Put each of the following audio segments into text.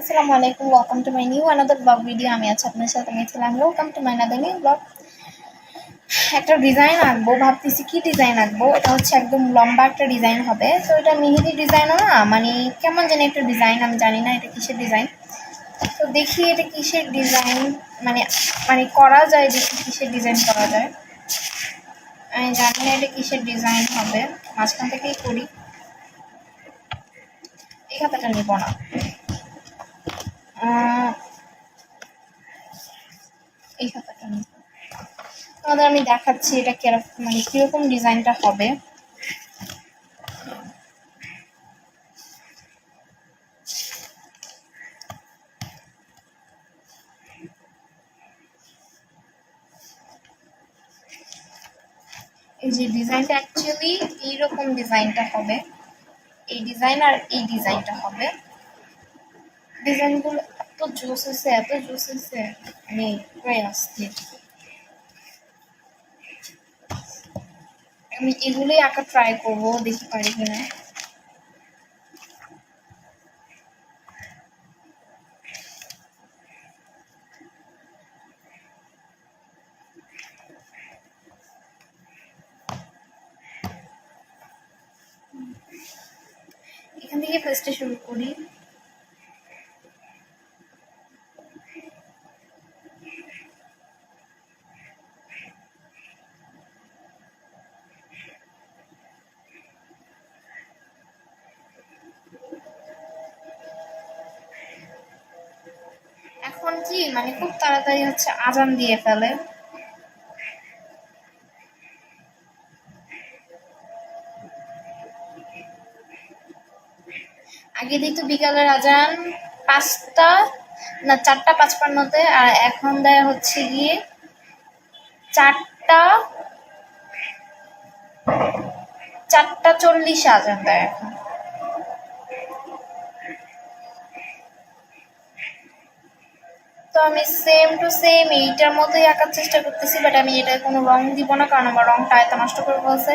আসসালামু আলাইকুম welcome to my new another blog video আমি আছি আপনার সাথে মিথিলাম welcome to my another new blog একটা ডিজাইন আঁকবো, ভাবতেছি কি ডিজাইন আঁকবো? এটা হচ্ছে একদম লম্বা একটা ডিজাইন হবে। তো এটা মেহেদি ডিজাইনও না? মানে কেমন জানি একটা ডিজাইন আমি জানি না এটা কিসের ডিজাইন তো দেখি এটা কিসের ডিজাইন মানে মানে করা যায় দেখি কিসের ডিজাইন করা যায়। আমি জানি না এটা কিসের ডিজাইন হবে। মাঝখান থেকেই করি। এই খাতাটা নিব না। এই খাতাটা তোমাদের আমি দেখাচ্ছি এটা কীরকম মানে কীরকম ডিজাইনটা হবে। যে ডিজাইনটা অ্যাকচুয়ালি এইরকম ডিজাইনটা হবে। এই ডিজাইন আর এই ডিজাইনটা হবে। ডিজাইনগুলো এত জোস আছে এত জোস আছে আমি পুরাই অস্থির আমি এগুলোই আঁকা ট্রাই করব দেখি পারি কিনা এখান থেকে ফার্স্টে শুরু করি এখন কি মানে খুব তাড়াতাড়ি হচ্ছে আজান দিয়ে ফেলে? আগে দিত বিকালের আজান পাঁচটা, না চারটা পাঁচপান্নতে, আর এখন দেয় হচ্ছে গিয়ে চারটা চারটা চল্লিশে আজান দেয় এখন। তো আমি সেম টু সেম এইটার মতোই আঁকার চেষ্টা করতেছি বাট আমি এটা কোনো রং দিব না, কারণ আমার রংটা এত নষ্ট করে বলছে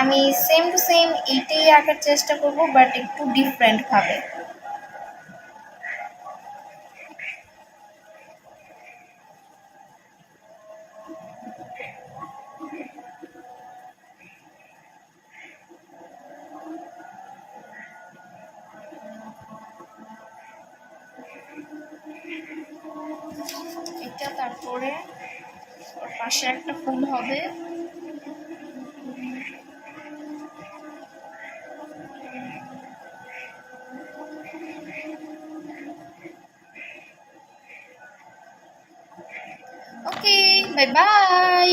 আমি সেম টু সেম এইটাই আঁকার চেষ্টা করব বাট একটু ডিফারেন্ট এটা তারপরে ওর পাশে একটা ফুল হবে। Okay bye bye